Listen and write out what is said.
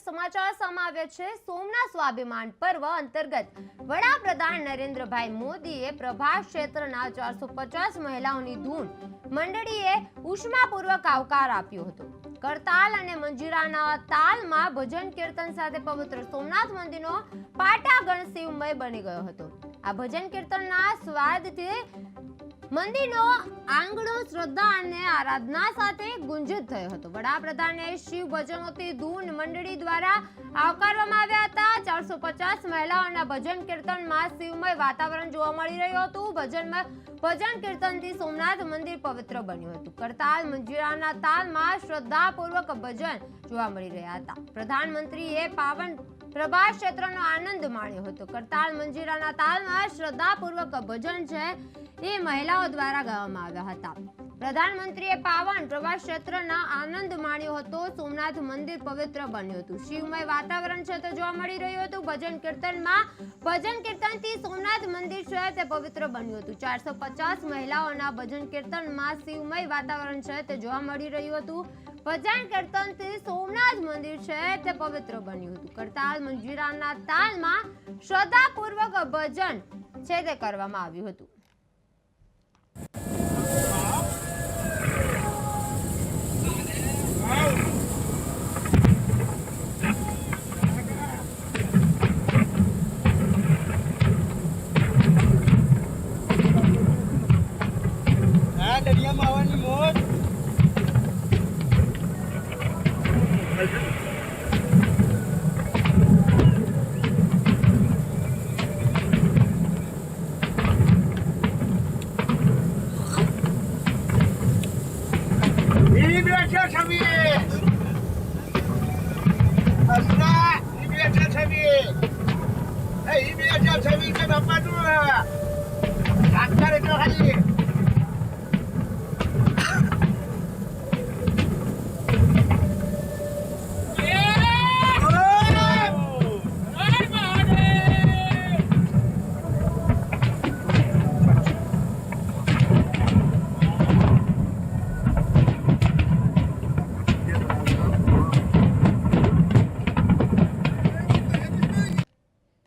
સમાચાર સામે છે. સોમનાથ સ્વાભિમાન પર્વ અંતર્ગત વડાપ્રધાન નરેન્દ્રભાઈ મોદીએ પ્રભાસ ક્ષેત્રના ચારસો પચાસ મહિલાઓની ધૂન મંડળીએ ઉષ્માપૂર્વક આવકાર આપ્યો હતો. કરતાલ અને મંજીરાના તાલમાં ભજન કીર્તન સાથે પવિત્ર સોમનાથ મંદિરનો પાટાગણ શિવમય બની ગયો હતો. આ ભજન કીર્તનના સ્વાદથી મંદિરનો આંગણો, શ્રદ્ધા અને આરાધના સાથે ગુંજિત થયો હતો. વડાપ્રધાને શિવ ભજનોથી ધૂન મંડળી દ્વારા આવકારવામાં આવ્યા હતા. ચારસો પચાસ મહિલાઓના ભજન કીર્તનમાં શિવમય વાતાવરણ જોવા મળી રહ્યું હતું. ભજનમાં ભજન કીર્તનથી સોમનાથ મંદિર પવિત્ર બન્યું હતું. કરતાલ મંજીરાના તાલમાં શ્રદ્ધાપૂર્વક ભજન જોવા મળી રહ્યા હતા. પ્રધાનમંત્રીએ પાવન પ્રભાસ ક્ષેત્રનો આનંદ માણ્યો હતો. કરતાલ મંજીરાના તાલમાં શ્રદ્ધાપૂર્વક ભજન છે એ મહિલાઓ દ્વારા ગાવામાં આવ્યા હતા. પ્રધાનમંત્રીએ પાવન પ્રવાસ ક્ષેત્રના આનંદ માણ્યો હતો. સોમનાથ મંદિર પવિત્ર બન્યું હતું. શિવમય વાતાવરણ છે તો જોવા મળી રહ્યું હતું. ભજન કીર્તનમાં, ભજન કીર્તનથી સોમનાથ મંદિર છે તે પવિત્ર બન્યું હતું. ચારસો પચાસ મહિલાઓના ભજન કીર્તનમાં શિવમય વાતાવરણ છે તે જોવા મળી રહ્યું હતું. ભજન કીર્તનથી સોમનાથ મંદિર છે, તે પવિત્ર બન્યું હતું. કરતાલ મંજીરાના તાલમાં શ્રદ્ધાપૂર્વક ભજન છે તે કરવામાં આવ્યું હતું. દરિયામાં આવવાની